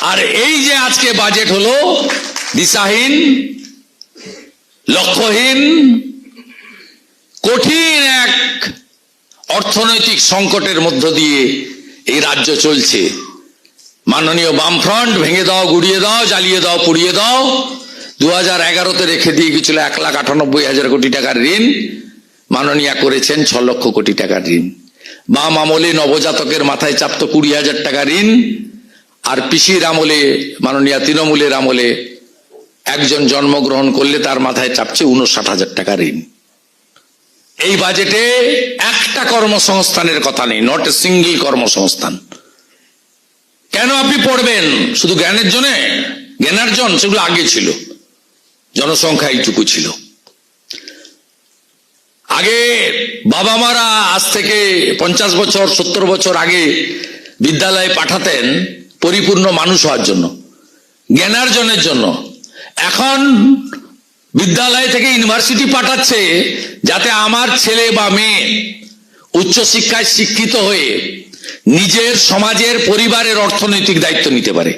আর এই যে আজকে বাজেট হলো, দিশাহীন, লক্ষ্যহীন, কঠিন এক অর্থনৈতিক সংকটের মধ্য দিয়ে এই রাজ্য চলছে। মাননীয় বামফ্রন্ট, ভেঙে দাও, গুড়িয়ে দাও, জ্বালিয়ে দাও, পুড়িয়ে দাও। দু হাজার এগারোতে রেখে দিয়ে গেছিল এক লাখ আটানব্বই হাজার কোটি টাকার ঋণ। মাননীয়া করেছেন ছ লক্ষ কোটি টাকার ঋণ। বাম আমলে নবজাতকের মাথায় চাপতো কুড়ি হাজার টাকা ঋণ। আর পিসির আমলে, মাননীয় তৃণমূলের আমলে একজন জন্মগ্রহণ করলে তার মাথায় চাপছে উনষাট হাজার টাকা ঋণ। এই বাজেটে একটা কর্মসংস্থানের কথা নেই নট এ সিঙ্গেল কর্মসংস্থান। কেন আপনি পড়বেন? শুধু জ্ঞানের জন্য? জ্ঞানার্জন, সেগুলো আগে ছিল। জনসংখ্যা এইটুকু ছিল। আগে বাবা মারা আজ থেকে পঞ্চাশ বছর, সত্তর বছর আগে বিদ্যালয়ে পাঠাতেন পরিপূর্ণ মানুষ হওয়ার জন্য, জ্ঞানার্জনের জন্য। এখন বিদ্যালয় থেকে ইউনিভার্সিটি পাঠাচ্ছে যাতে আমার ছেলে বা মেয়ে উচ্চশিক্ষায় শিক্ষিত হয়ে নিজের সমাজের পরিবারের অর্থনৈতিক দায়িত্ব নিতে পারে।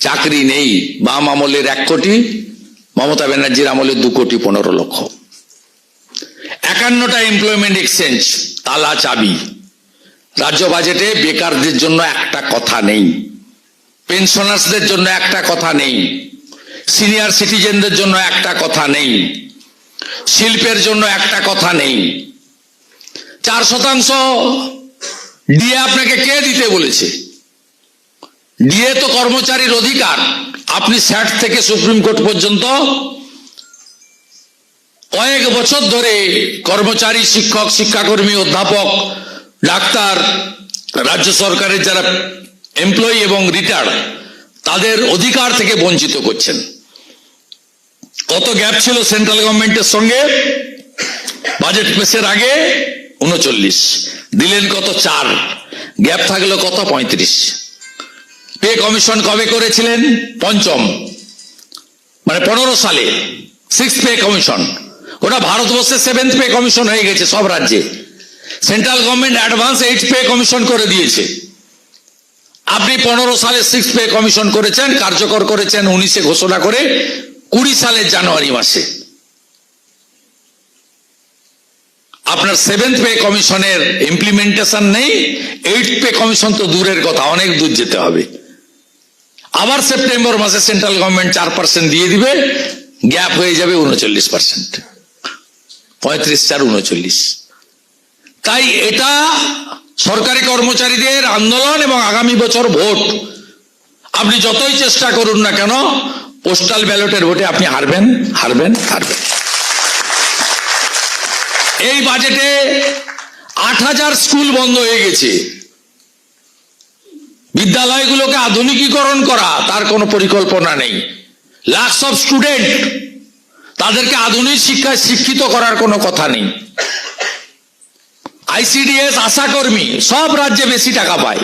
চাকরি নেই, বাম আমলের এক কোটি, মমতা ব্যানার্জির আমলে দু কোটি পনেরো লক্ষ। একান্নটা এমপ্লয়মেন্ট এক্সচেঞ্জ তালা চাবি। রাজ্য বাজেটে বেকারদের জন্য একটা কথা নেই। পেনশনার্সদের জন্য একটা কথা নেই। সিনিয়র সিটিজেনদের জন্য একটা কথা নেই। শিল্পের জন্য একটা কথা নেই। চার শতাংশ ডিএ আপনাকে কে দিতে বলেছে? ডিএ তো কর্মচারীর অধিকার। আপনি স্যাট থেকে সুপ্রিম কোর্ট পর্যন্ত কয়েক বছর ধরে কর্মচারী, শিক্ষক, শিক্ষাকর্মী, অধ্যাপক ডাক্তার, রাজ্য সরকারের যারা এমপ্লয়ি এবং রিটায়ার্ড তাদের অধিকার থেকে বঞ্চিত করছেন। কত গ্যাপ ছিল সেন্ট্রাল গভর্নমেন্টের সঙ্গে? বাজেট পেশের আগে উনচল্লিশ, দিলেন কত চার গ্যাপ থাকল কত পঁয়ত্রিশ। পে কমিশন কবে করেছিলেন? পঞ্চম মানে পনেরো সালে সিক্স পে কমিশন ওটা ভারতবর্ষে সেভেন্থ পে কমিশন হয়ে গেছে সব রাজ্যে। Central government advance eight pay commission করে দিয়েছে। আপনি পনেরো সালে সিক্স পে কমিশন করেছেন, কার্যকর করেছেন, উনিশে ঘোষণা করে কুড়ি সালের জানুয়ারি মাসে। আপনার সেভেন্থ পে কমিশনের ইমপ্লিমেন্টেশন নেই এইট পে কমিশন তো দূরের কথা, অনেক দূর যেতে হবে। আবার সেপ্টেম্বর মাসে সেন্ট্রাল গভর্নমেন্ট চার পার্সেন্ট দিয়ে দিবে গ্যাপ হয়ে যাবে উনচল্লিশ পার্সেন্ট পঁয়ত্রিশ চার উনচল্লিশ। তাই এটা সরকারি কর্মচারীদের আন্দোলন এবং আগামী বছর ভোট। আপনি যতই চেষ্টা করুন না কেন পোস্টাল ব্যালটের ভোটে আপনি হারবেন হারবেন হারবেন। এই বাজেটে আট হাজার স্কুল বন্ধ হয়ে গেছে। বিদ্যালয়গুলোকে আধুনিকীকরণ করা তার কোনো পরিকল্পনা নেই। লাখস অফ স্টুডেন্ট তাদেরকে আধুনিক শিক্ষায় শিক্ষিত করার কোনো কথা নেই। আইসিডিএস আশাকর্মী, সব রাজ্যে বেশি টাকা পায়।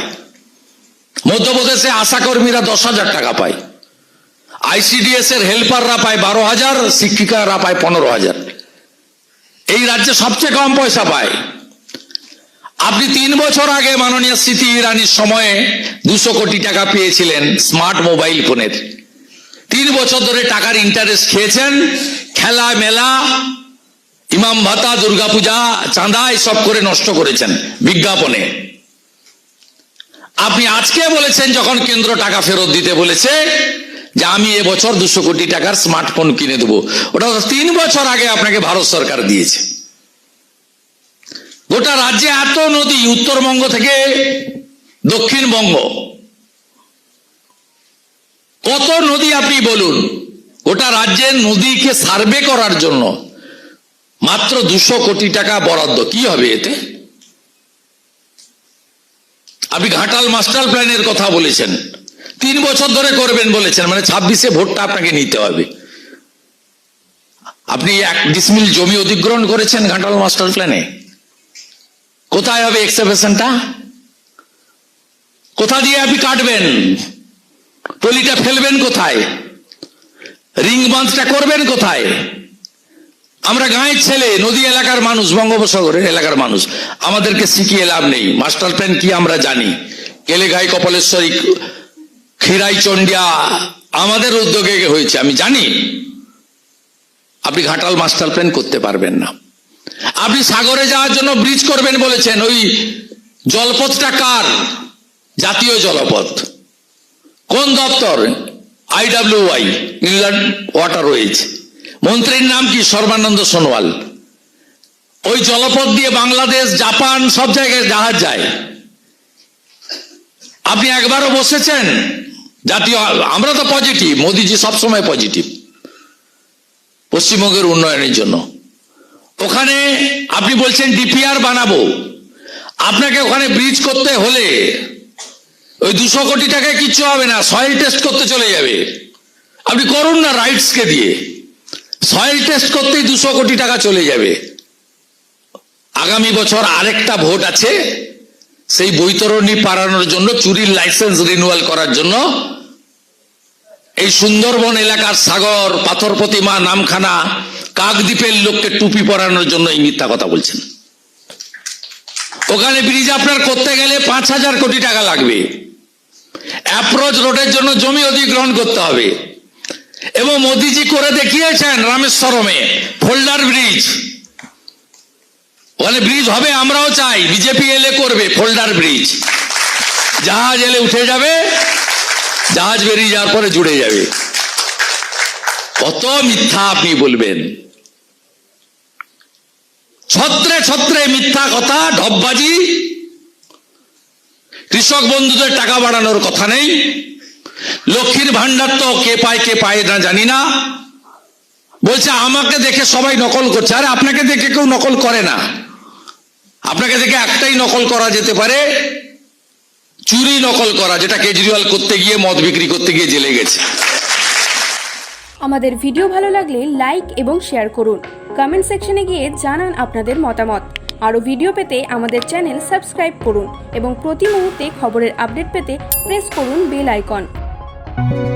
মধ্যপ্রদেশে আশাকর্মীরা দশ হাজার টাকা পায়। আইসিডিএস এর হেল্পাররা পায় বারো হাজার, শিক্ষিকারা পায় পনেরো হাজার। এই রাজ্যে সবচেয়ে কম পয়সা পায়। আপনি তিন বছর আগে মাননীয় স্মৃতি ইরানির সময়ে দুশো কোটি টাকা পেয়েছিলেন স্মার্ট মোবাইল ফোনের। তিন বছর ধরে টাকার ইন্টারেস্ট খেয়েছেন খেলা মেলা ইমাম ভাতা, দুর্গাপূজা, চাঁদা, এসব করে নষ্ট করেছেন বিজ্ঞাপনে। আপনি আজকে বলেছেন যখন কেন্দ্র টাকা ফেরত দিতে বলেছে যে আমি এবছর দুশো কোটি টাকার স্মার্টফোন কিনে দেবো। ওটা তিন বছর আগে আপনাকে ভারত সরকার দিয়েছে। গোটা রাজ্যে এত নদী উত্তরবঙ্গ থেকে দক্ষিণবঙ্গ। কত নদী আপনি বলুন, গোটা রাজ্যের নদীকে সার্ভে করার জন্য মাত্র দুশো কোটি টাকা বরাদ্দ। কি হবে এতে? আপনি ঘাটাল মাস্টার প্ল্যানের কথা বলেছেন। তিন বছর ধরে করবেন বলেছেন মানে ছাব্বিশে ভোটটা আপনাকে নিতে হবে। আপনি এক ডিসমিল জমি অধিগ্রহণ করেছেন ঘাটাল মাস্টার প্ল্যানে। কোথায় হবে এক্সেপেশনটা কোথা দিয়ে আপনি কাটবেন? টলিটা ফেলবেন কোথায়? রিং বাঁধটা করবেন কোথায়? আমরা গাঁয়ের ছেলে, নদী এলাকার মানুষ, বঙ্গোপসাগরের এলাকার মানুষ, আমাদেরকে শিখিয়ে লাভ নেই। মাস্টার প্ল্যান কি আমরা জানি? কেলে গাই কপালেশ্বরী খিরাই চন্ডিয়া আমাদের উদ্যোগে হয়েছে, আমি জানি। আপনি ঘাটাল মাস্টার প্ল্যান করতে পারবেন না। আপনি সাগরে যাওয়ার জন্য ব্রিজ করবেন বলেছেন, ওই জলপথটা কার? জাতীয় জলপথ। কোন দপ্তর? IW IWAI inland waterways মন্ত্রীর নাম কি? সর্বানন্দ সোনোয়াল। ওই জলপথ দিয়ে বাংলাদেশ, জাপান, সব জায়গায় জাহাজ যায়। আপনি একবারও বসেছেন? জাতীয়, আমরা তো পজিটিভ মোদিজি সবসময় পজিটিভ পশ্চিমবঙ্গের উন্নয়নের জন্য। ওখানে আপনি বলছেন ডিপিআর বানাবো। আপনাকে ওখানে ব্রিজ করতে হলে ওই দুশো কোটি টাকায় কিচ্ছু হবে না সয়েল টেস্ট করতে চলে যাবে। আপনি করুন না রাইটসকে দিয়ে। সয়েল টেস্ট করতেই দুশো কোটি টাকা চলে যাবে। আগামী বছর আরেকটা ভোট আছে, সেই বৈতরণী পারানোর জন্য, চুরির লাইসেন্স রিনুয়াল করার জন্য। এই সুন্দরবন এলাকার সাগর, পাথর প্রতিমা, নামখানা, কাকদ্বীপের লোককে টুপি পরানোর জন্য এই মিথ্যা কথা বলছেন। ওখানে ব্রিজ আপনার করতে গেলে পাঁচ হাজার কোটি টাকা লাগবে। অ্যাপ্রোচ রোডের জন্য জমি অধিগ্রহণ করতে হবে। এবং মোদিজি করে দেখিয়েছেন রামেশ্বরমে, ফোল্ডার ব্রিজ। ওখানে ব্রিজ হবে, আমরাও চাই, বিজেপি এলে করবে ফোল্ডার ব্রিজ। জাহাজ এলে উঠে যাবে, জাহাজ বেরিয়ে যাওয়ার পরে জুড়ে যাবে। কত মিথ্যা আপনি বলবেন। ছত্রে ছত্রে মিথ্যা কথা, ঢপবাজি। কৃষক বন্ধুদের টাকা বাড়ানোর কথা নেই। লক্ষ্মীর ভান্ডার তো কে পায় কে পায় না জানি না। বলছে, আমাকে দেখে সবাই নকল করছে। আরে, আপনাকে দেখে কেউ নকল করে না। আপনাকে দেখে একটাই নকল করা যেতে পারে, চুরি নকল করা, যেটা কেজরিওয়াল করতে গিয়ে, মদ বিক্রি করতে গিয়ে জেলে গেছে। আমাদের ভিডিও ভালো লাগলে লাইক এবং শেয়ার করুন। কমেন্ট সেকশনে গিয়ে জানান আপনাদের মতামত। আরও ভিডিও পেতে আমাদের চ্যানেল সাবস্ক্রাইব করুন এবং প্রতি মুহূর্তে খবরের আপডেট পেতে প্রেস করুন বেল আইকন। thank you